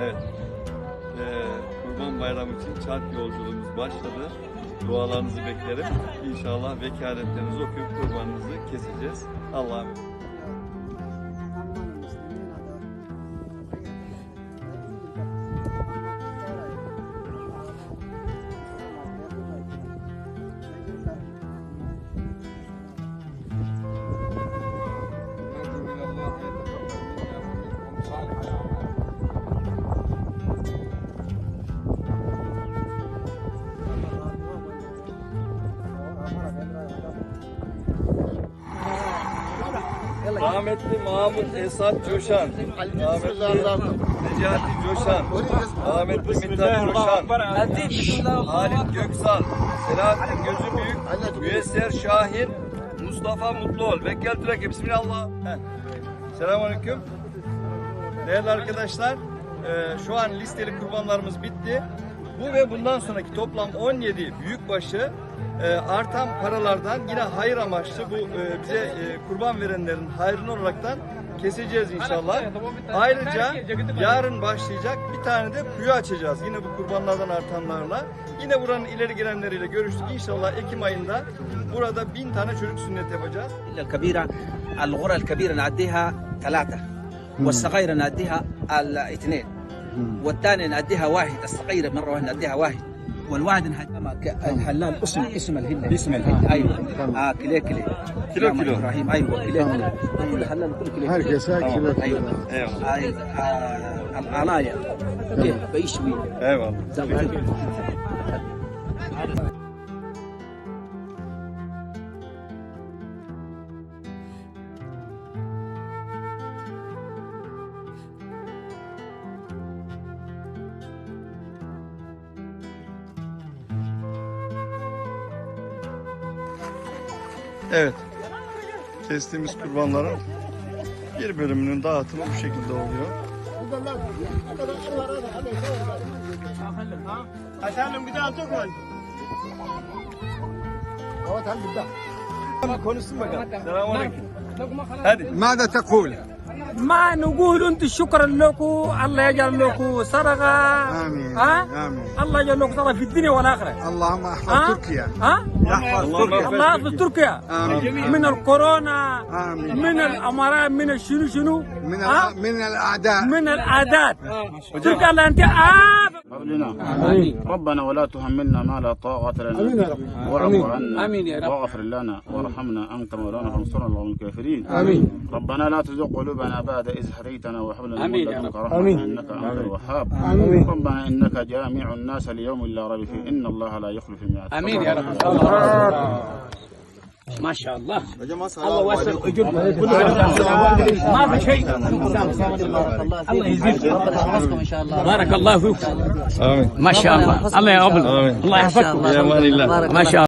Evet. Ee, Kurban Bayramı için çark yolculuğumuz başladı. Dualarınızı beklerim. İnşallah vekaletlerinizi okuyup kurbanınızı keseceğiz. Allah'a emanet. Rahmetli Mahmut Esat Coşan, rahmetli Necati Coşan, rahmetli Mithat Coşan, Halit Göksal, Selahattin Gözü Büyük, Müyesser Şahin, Mustafa Mutluol. Vekkel Trakya. Bismillah. Selamünaleyküm. Değerli arkadaşlar, e, şu an listeli kurbanlarımız bitti. Bu ve bundan sonraki toplam 17 büyükbaşı e, artan paralardan yine hayır amaçlı bu e, bize e, kurban verenlerin hayrını olaraktan keseceğiz inşallah. Ayrıca yarın başlayacak bir tane de kuyu açacağız. Yine bu kurbanlardan artanlarla. Yine buranın ileri gelenleriyle görüştük. İnşallah Ekim ayında burada bin tane çocuk sünnet yapacağız. الإلا الكبيرة الغرة الكبيرة نعديها ثلاثة والصغيرة نعديها الاثنين والثانيه نعديها واحد الصغيرة مرة واحدة نعديها واحد. والواحد الحلال اسم أيوة. اسم الهند. اسم الهند. أيوه. آه كلي كلي. كلي كيلو إبراهيم. أيوه كلي كلي. الحلال كل كلي. آه، أيوه. أيوه. آه، القلايه بيشوي. أيوه. Evet. Kestiğimiz kurbanların bir bölümünün dağıtımı bu şekilde oluyor. Konuşsun bakalım. Selamünaleyküm. Hadi. Mada tekul? ما نقول انت شكرا لكم. الله يجعل لكم صدقة. آمين. ها؟ آمين. الله يجعل لكم صدقة في الدنيا والآخرة. اللهم أحفظ تركيا. ها؟ يحفظ اللهم تركيا. الله يحفظ تركيا. آمين. من الكورونا آمين. من الامراض من الشنو شنو؟ من من الأعداء. من الاعداد تركيا الله أنت آه قبلنا ربنا ولا تهملنا ما لا طاقة لنا. واعف عنا. آمين يا رب. واغفر لنا وارحمنا. أنت مولانا فانصرنا على الكافرين آمين. ربنا لا تزغ قلوبنا بعد إذ هديتنا وهب لنا من آمين. يا لدنك. رحمة إنك أنت الوهاب. ربنا إنك جامع الناس ليوم لا ريب فيه. إن الله لا يخلف الميعاد. آمين يا رب. ما شاء الله. الله واسع الأجور. ما في شيء. الله يزيد بارك الله فيكم Amin. ما شاء الله. الله يقبل آمين. الله يحفظكم Ya emanillah. ما شاء الله.